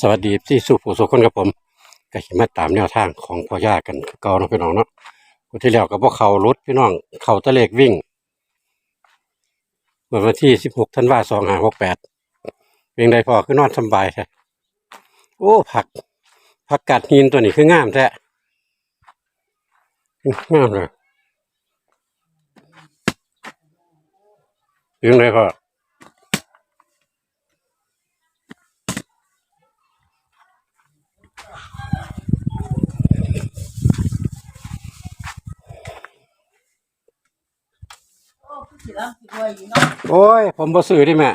สวัสดีที่สุผู้สุคนกับผมก็สิมาตามแนวทางของพ่อย่ากันเก่านาะพี่น้องเนาะคนที่แล้วก็บ่เขารถพี่น้อง เขาตะเลขวิ่งเมื่อวันที่16ธันวาคม2568เพียงใดพอคือนอนสำบายแท้โอ้ผัก ผักกาดหินตัวนี้คืองามแท้งามเลยเพียงใดพอ โอ้ย ผมบ่ซื้อดิแม่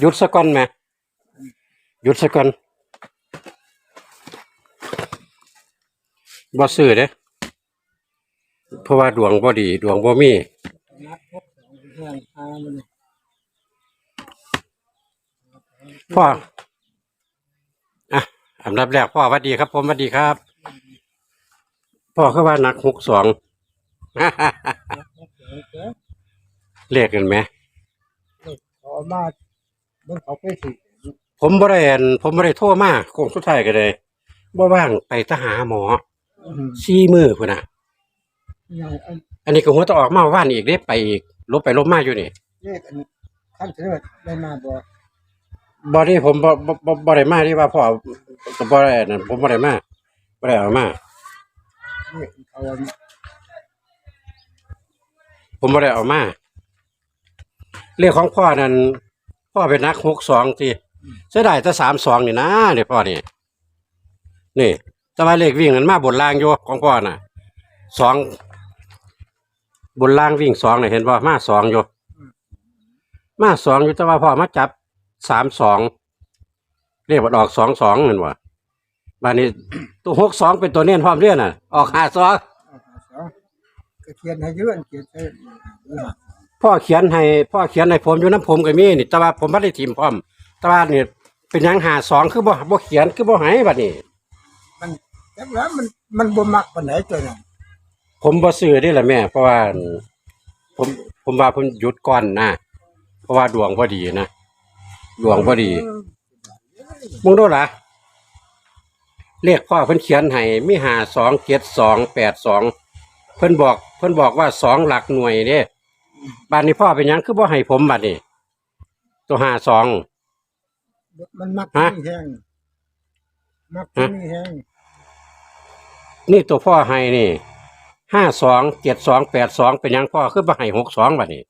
หยุดสักก่อนแม่หยุดสักก่อนบ่ซื้อเด้เพราะว่าดวงบ่ดี ดวงบ่มีพ่ออะอันดับแรกพ่อหวัดดีครับ ผมหวัดดีครับ พ่อคือว่าหนักหกสอง เลขกันไหมขอมาเบิ่งเขาไปสิผมบ่ได้อันผมบ่ได้โทรมาโคงสุดท้ายก็เลยบ่ว่างไปทหาหมออืมซี่มือพุ่นน่ะอย่างอันอันนี้ก็หัวตะออกมาว่านอีกเด้ไปอีกลบไปลบมาอยู่นี่เลขอันขั้นเสนอได้มาบ่บ่ได้ผมบ่บ่บ่บ่ได้มาที่ว่าพ่อก็บ่ได้นั่นผมบ่ได้มาบ่ได้เอามาเลขเขาอันผมบ่ได้เอามา เลขของพ่อนั่นพ่อเป็นนัก62ติเสียดายแต่32นี่นะเนี่ยพ่อนี่นี่แต่ว่าเลขวิ่งนั้นมาบนล่างอยู่ของพ่อน่ะสองบนล่างวิ่งสองเนี่ยเห็นบ่มาสองอยู่มาสองอยู่แต่ว่าพ่อมาจับสามสองเรียกว่าออกสองสองเห็นบ่บ้านนี้ตัวหกสองเป็นตัวเน้นพร้อมเรียนน่ะ ออกห้าสองเอาหาสองก็เขียนให้เยอะอันเขียนให้ พ่อเขียนให้พ่อเขียนให้ผมอยู่น้ำผมก็มีนี่แต่ว่าผมไม่ได้ทีมพร้อม แต่ว่านี่เป็นหยังหาสองคือบ่บ่เขียนคือบ่ใหายบัดนี้ มันแต่แล้วมันมันบ่มักปานไหนตัวนั้นผมบ่ซื้อได้ละแม่ เพราะว่า ผมผมว่าผมหยุดก่อนนะเพราะว่าดวงพอดีนะดวงพอดีมึงดูล่ะเลขพ่อเพิ่นเขียนให้มีหาสองเจ็ดสองแปดสองเพิ่นบอก เพิ่นบอกว่าสองหลักหน่วยเด้ บ้านนี้พ่อเป็นหยังคือบ่ให้ผมบัดนี้ตัวหาสอง มันมักฮะ นี่แห้งมักฮะนี่แห้งนี่ตัวพ่อให้นี่ห้าสองเจ็ดสองแปดสองเป็นหยังพ่อคือบ่ให้หกสองบัดนี้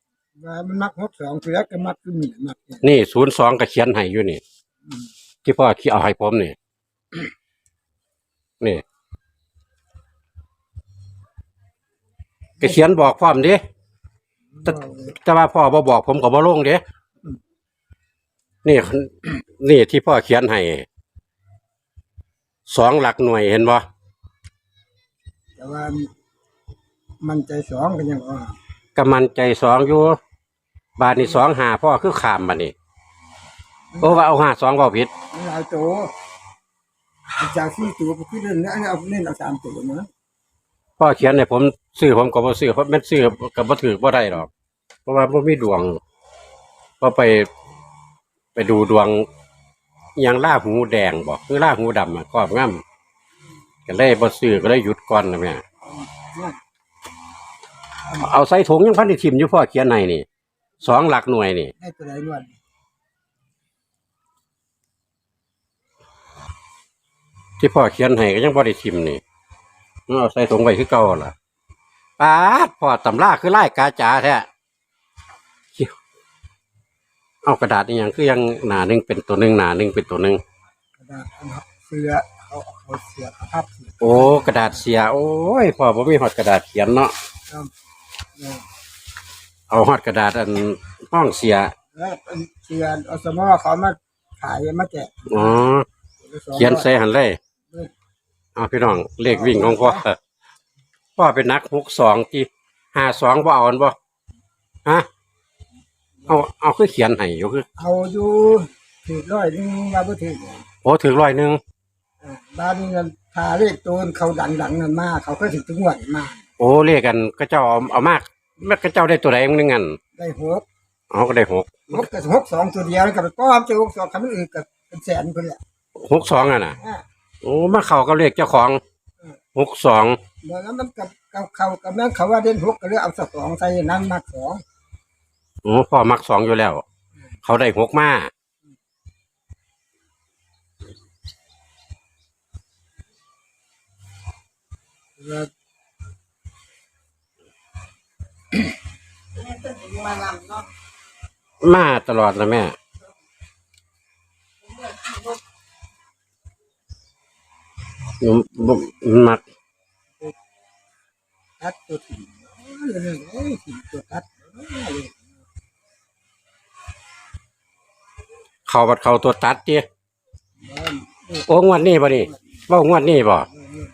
ว่ามันมักหกสองเสือก็มักคือมีมักเนี่ยนี่ศูนย์สองก็เขียนให้อยู่นี่อืมที่พ่อเขียนเอาให้ผมนี่ นี่ก็เขียนบอกพร้อมเดิ แต่แต่ว่าพ่อบ่บอกผมก็บ่ลงเด้นี่ นี่ที่พ่อเขียนให้สองหลักหน่วยเห็นบ่แต่ว่ามันใจสองก็ยังว่ากำมันใจสองอยู่ บาทนี่สองหาพ่อคือขามบัดนี้โอ้ว่าเอาหาสองเว่าผิดมันหลายตัวจากสี่ตัวก็คือเรื่องนี้เอาเล่นเอาสามตัวเนาะ พ่อเขียนให้ผมซื้อผมก็บ่ซื้อเพราะแม่นซื้อก็บ่ถือบ่ได้หรอก เพราะว่าบ่มีดวงพอไป ไปดูดวงอิหยังล่าหูแดงบ่คือล่าหูดำอะครอบงำก็เลยบ่ซื้อก็เลยหยุดก่อนนะแม่เนี่ยเอาใส่ถุงยังพันได้ทิ่มอยู่พ่อเขียนให้นี่สองหลักหน่วยนี่ให้ตัวไหนนวดที่พ่อเขียนให้ก็ยังบ่ได้ทิ่มนี่ เอาใส่ถุงไว้คือเก่าล่ะปาดพ่อตำราคือลายกาจาแท้เอากระดาษนี่ยังคือยังหนาหนึงเป็นตัวหนึงหนาหนึงเป็นตัวหนึงกระดาษอันนั้นเสือเขาเอาเสือเอาพับเสือโอ้กระดาษเสีย โอ้ยพ่อผมมีฮอดกระดาษเขียนเนาะครับเนี่ยเอาฮอดกระดาษอันห้องเสียแล้วเป็นเสืออสมอเขามาขายมาแจกอ๋อเขียนใส่หันเลย เอาพี่น้องเลขวิ่งของพ่อพ่อเป็นนักหกสองที่ห้าสองพ่อเอาอันบ่ฮะเอาเอาคือเขียนให้อยู่คือเอาอยู่ถือร้อยหนึงมาบ่ถือโอ้ถึงร้อยหนึ่งอ่าบ้านนี้เงินทาเลขตัวเขาดังๆนั่นมาเขาก็ถึงถึงหวดมาโอ้เลขกันก็เจ้าเอาเอามากแม่ก็เจ้าได้ตัวใดมึงนึงงั้นได้หกเอาก็ได้หกหกกับหกสองตัวเดียวแล้วก็ไปป้อมเจอหกสองคำอื่นกับเป็นแสนคนแหละหกสองอะนะอ่า โอ้มาเข้ากับเลขเจ้าของหกสองแล้วมันกับกับเขากับนั้นเขาว่าเด่นหกก็เลยเอาสองใส่นั้นมักสองโอ้พ่อมักสองอยู่แล้ว เขาได้หกมาแล้วมาลำเนาะมาตลอดนะแม่ หนูบ่มักตัดตัวถิ่นเลยเอ้ยถิ่นตัวตัดเอ้ยเขาบัดเขาตัวตัดเจีบ้านเอ้ยโอ้งวดนี้บ่นี่เว้างวดนี้บ่เอ้ยเอ้ย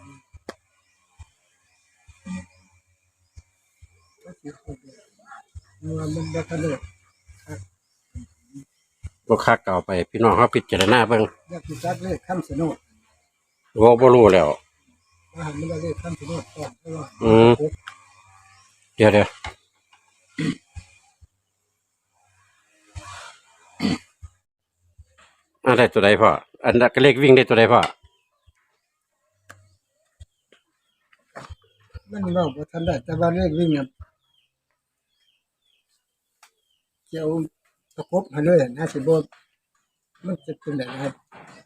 เอ้ยก็สิเอาไปเมื่อมันบ่ทันเลยบ่คักเอาไป พี่น้องเขาพิจารณาเบิ่งอยากสิตัดเลขคำสนุด โอ้บ่รู้แล้วว่าหันมันได้เลขคำสนุดก่อนก็ว่าอืม เดี๋ยวเดี๋ยวอันได้ตัวใดพ่อ อันก็เลขวิ่งได้ตัวใดพ่อ มันเว่าบ่ทันได้แต่ว่าเลขวิ่งเนี่ยเกี่ยวประกบให้เลยนะสิบ่มันจะเป็นแบบนะครับ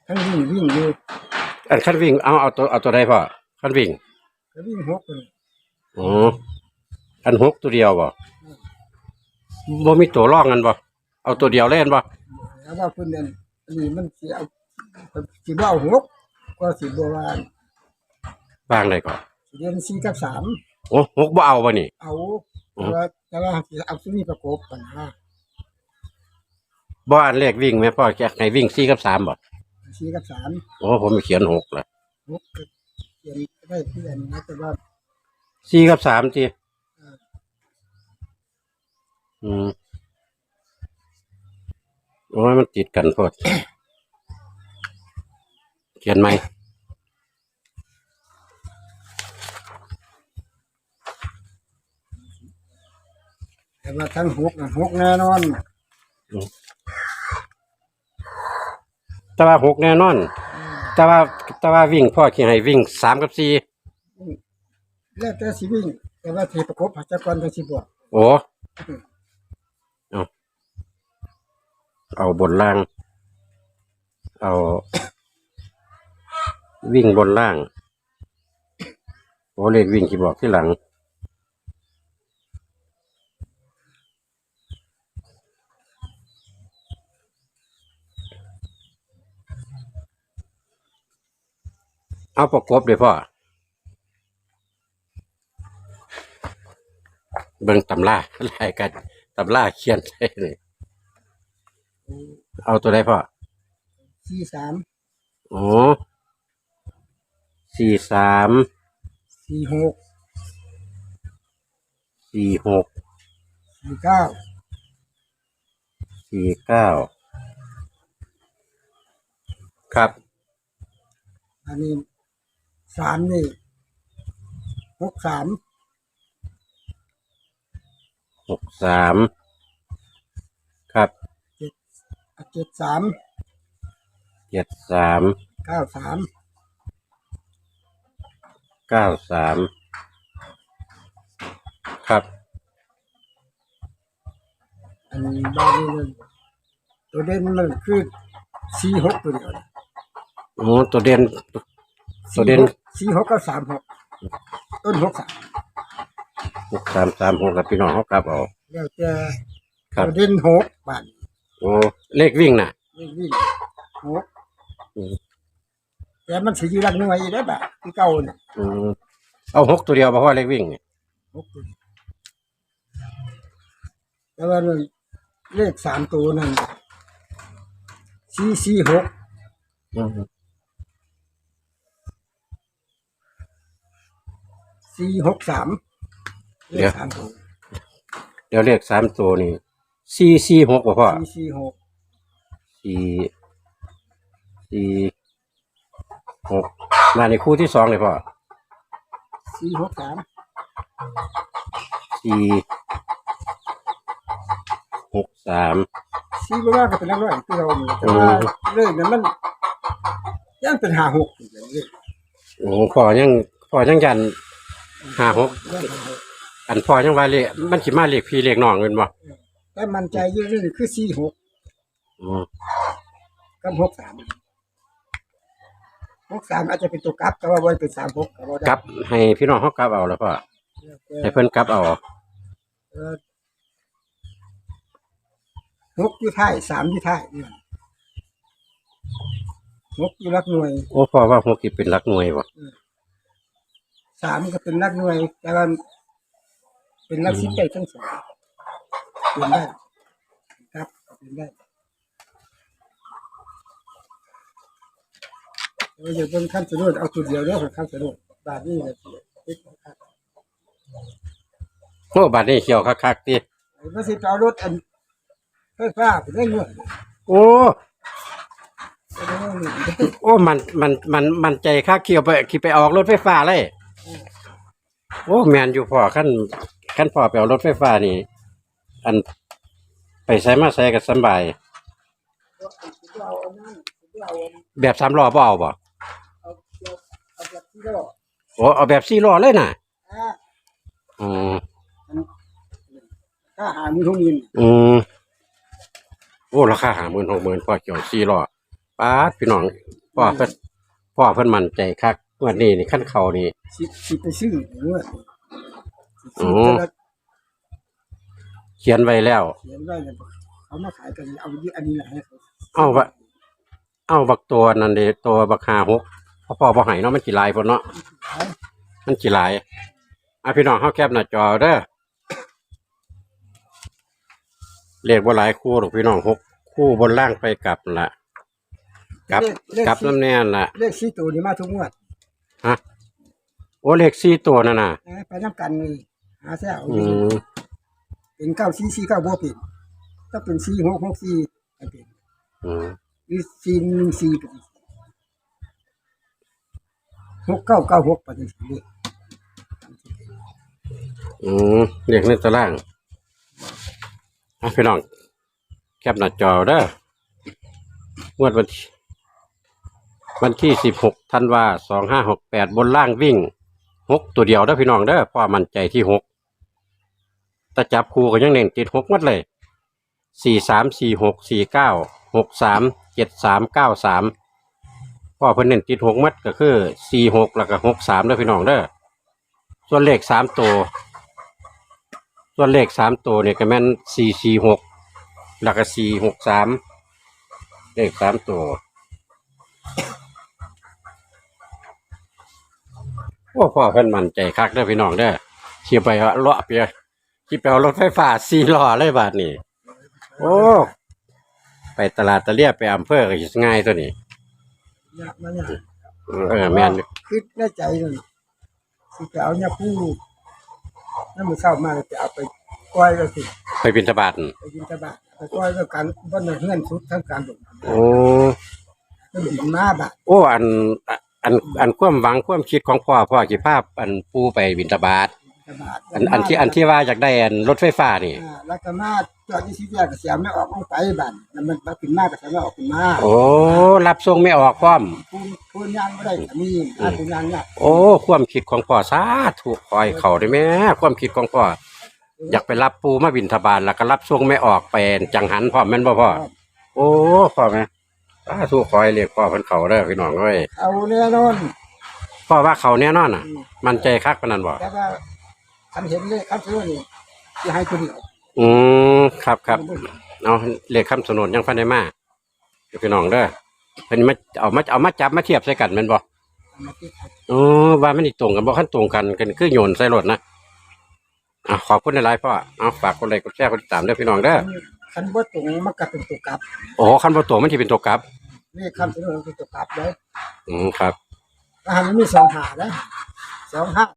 ทั้งวิ่งวิ่งอยู่ อันคันวิ่งเอาเอาตัวเอาตัวใดพ่อคันวิ่งก็วิ่งหกเลยอ๋ออันหกตัวเดียวบ่บ่มีตัวร่องกันบ่เอาตัวเดียวเล่นบ่แล้วว่าเพิ่นนั่นอันนี้มันสิเอาสิบ่เอาหกก็สิบ่ว่าบ้างได้ก่อนสิเรียนสี่กับสามโอ้หกบ่เอาบ่นี่ เอาแต่ว่าแต่ว่าสิเอาซุนี้ประกบกันนะบ่อันเลขวิ่งไหมพ่อแกให้วิ่งสี่กับสามบ่ สี่กับสามโอ้ผมเขียนหกละหกก็เขียนได้เพื่อนนะแต่ว่าสี่กับสามจีอืมโอ้ยมันติดกันพอด เขียนไหม แต่ว่าทั้งหกน่ะหกแน่นอน แต่ว่าหกแน่นอน แต่ว่าแต่ว่าวิ่งพ่อขี้ให้วิ่งสามกับสี่แล้วแต่สิวิ่ง แต่ว่าที่ประกบหัจกรจังสิบอกโอ้เอาเอาบนล่าง เอา วิ่งบนล่างโอ้เลขวิ่งที่บอกที่หลัง เอาประกบเลยพ่อ เบิ่งตำราลายกันตำราเขียนใช่เลยเอาตัวใดพ่อสี่สามอ๋อสี่สามสี่หกสี่หกสี่เก้าสี่เก้าครับ อันนี้ สามนี่หกสามหกสามครับเจ็ดสามเจ็ดสามเก้าสามเก้าสามครับ อันนี้บ้านนี้มันตัวเด่นมันคือสี่หกตัวเดียวนะโอ้ตัวเด่นตัวเด่น สี่หกกับสามหกต้นหกสามหกสามสามหกกับพี่น้องเขากลับเอาแล้วแต่ครับตัวเด่นหกบ้านโอ้เลขวิ่งน่ะวิ่งวิ่งหกอืม แต่มันสิอยู่รักหน่วยอีกได้อบ่ะคือเก่าเนี่ยอืมเอาหกตัวเดียวเพราะว่าเลขวิ่งเนี่ยหกตัวเดียวแต่ว่ามันเลขสามตัวนั่นสี่สี่หกอืม สี่หกสามเลขสามตัวเดี๋ยวเลขสามตัวนี่สี่สี่หกบ่พ่อสี่สี่หกสี่สี่หกมาในคู่ที่สองเลยพ่อสี่หกสามสี่หกสาม สี่บ่ว่าก็เป็นนักร้อยคือเราเนี่ยแต่ว่าเลขนั้นมันยังเป็นหาหกอยู่อย่างนี้โอ้พ่อยังพ่อยังยัน ห้าหกยังหาหกอันพ่อยังว่าเลขมันสิมาเลขพี่เลขน้องเป็นบ่แต่มันใจอยืดนี่คือสี่หกอืมกับหกสามหกสามอาจจะเป็นตัวกลับแต่ว่าวันเป็นสามหกก็บ่ได้กลับ ให้พี่น้องเขากลับเอาแล้วพ่อแต่ให้เพิ่นกลับเอาเอ่อหกอยู่ท้ายสามอยู่ท้ายเนี่ยหกอยู่รักหน่วย โอ้พ่อว่าหกสิเป็นหลักหน่วยบ่ สามก็เป็นรักหน่วย แต่ว่าเป็นรักสิบได้ทั้งสองเป็นได้ครับเป็นได้เราจะเป็นขั้นสนุดเอาจุดเดียวเรื่องของขั้นสนุดบาทนี่เลยติดของขั้นโอ้บัดนี้เขียวคักๆติไอ้ภาษีเอารถอันไฟฟ้าไปได้เงินโอ้ไปได้เงินโอ้ มัน มัน มัน มันใจคักเขียวไปขี่ไปออกรถไฟฟ้าเลย โอ้แม่นอยู่พ่อคันคันพ่อไปเอารถไฟฟ้านี่ อันไปใส่มาใส่ก็สำบาย เอาอันนั้นเอาอันแบบสามล้อบ่เอาบ่เอาเอาเอาแบบที่เราโอ้เอาแบบสี่ล้อเลยน่ะอ่าอืมถ้าหามือทุ่งเงินอืมโอ้ราคาหาหมื่นหกหมื่นพ่อเกี่ยวสี่ล้อป้าดพี่น้องพ่อเพิ่นพ่อเพิ่นมั่นใจคัก งวันนี้นี่ขั้นเขานี่ สิสิไปซื้อเงินอ๋อเขียนไว้แล้ว เขียนไว้เลยเขามาขายกันเอาเยอะอันนี้แหละให้เขาเอาวะเอาบักตัวนั่นเด้ตัวบักหาหกพ่อพ่อบ่ให้เนาะมันกี่ลายพุ่นเนาะขายมันกี่ลายอะพี่น้องเฮาแคปหน้าจอเด้อเลขบ่หลายคู่หรอกพี่น้องหกคู่บนล่างไปกลับนั่นละกลับเลขเลขกลับสี่น้ำแน่นละเลขสี่ตัวนี่มาทุกงวด ฮะโอ้เลขสี่ตัวนั่นน่ะ เอ้ยไปน้ำกันนี่หาแซ่เอาอืมเป็นเก้าสี่สี่เก้าบัวปิดถ้าเป็นสี่หกหกสี่ก็เป็นอืมหรือสี่หนึ่งสี่เป็นหกเก้าเก้าหกเป็นสี่เลขอืมเลขในตารางอะพี่น้อง แคปหน้าจอเด้องวดวันที่ วันที่สิบหกธันวาสองห้าหกแปดบนล่างวิ่งหกตัวเดียวเด้อพี่น้องเด้อพ่อมันใจที่หกแต่จับคูก็ยังเน่งติดหกมัดเลยสี่สามสี่หกสี่เก้าหกสามเจ็ดสามเก้าสามพ่อเพิ่นเน้นติดหกมัดก็คือสี่หกแล้วก็หกสามเด้อพี่น้องเด้อส่วนเลขสามตัว ส่วนเลขสามตัวเนี่ยก็แม่นสี่สี่หกแล้วก็สี่หกสามเลขสามตัว โอ้พ่อเพิ่นมั่นใจคักเด้อพี่น้องเด้อขี่ไปเอาเลาะเปียขี่ไปเอารถไฟฟ้าสี่ล้อเลยบาทนี่โอ้ไปตลาดตะเลียไปอำเภอก็สิง่ายตัวนี้อยากมาเนี่ยเออแม่นอยู่คือในใจเลยสิจะเอาเนี่ยพูดนั่นมือเศร้ามากจะเอาไปก้อยก็สิไปบินทบาทไปยินตะบะไปก้อยก็การบ้านเฮือนสุดทั้งการดมโอ้มันดินมาบะโอ้อัน อันอันความหวังความคิดของพ่อพ่อสิภาพอันปูไปบินทบาทตะบะอันอันที่อันที่ว่าอยากได้อันรถไฟฟ้านี่อ่าแล้วก็มาจอดที่สี่แยกก็เสียไม่ออกลงไปบ้านแล้วมันมาขึ้นมาก็เสียไม่ออกขึ้นมาโอ้รับส่งไม่ออกพร้อมพูนพูนยางไม่ได้ก็มีอ่าพูนยางเนี่ยโอ้ความคิดของพ่อสาธุคอยเขาได้ไหมความคิดของพ่ออยากไปรับปูมาบินทบาทแล้วก็รับส่งไม่ออกไปจังหันพร้อมแม่นบ่พ่อโอ้พ่อแม่ สาธุคอยเรียกพ่อเพิ่นเขาเด้อพี่น้องเอ้ยเอาแน่นอนพ่อว่าเขาแน่นอนน่ะมันใจคักปานนั้นบ่แต่ว่าคันเห็นเลยคันซื้อนี่จะให้คนเดียวอืมครับครับเอาเลขคำสนนยังพันได้มาเดี๋ยวพี่น้องเด้อเพิ่นมาเอามาเอามาจับมาเทียบใส่กันแม่นบ่เอามาติดอ๋อว่ามันนี่ตรงกันบ่คันตรงกันกันคือโยนใส่รถนะอะขอบคุณหลายๆพ่อเอาฝากคนไลค์กดแชร์กดติดตามด้วยพี่น้องเด้อคันบ่ตรงมันก็เป็นตัวกลับ โอ้คันบ่ตรงมันสิเป็นตัวกลับ นี่คำซื้อมันเป็นตัวกลับเลยอืมครับ อาหารมันมีสองหานะสองห้า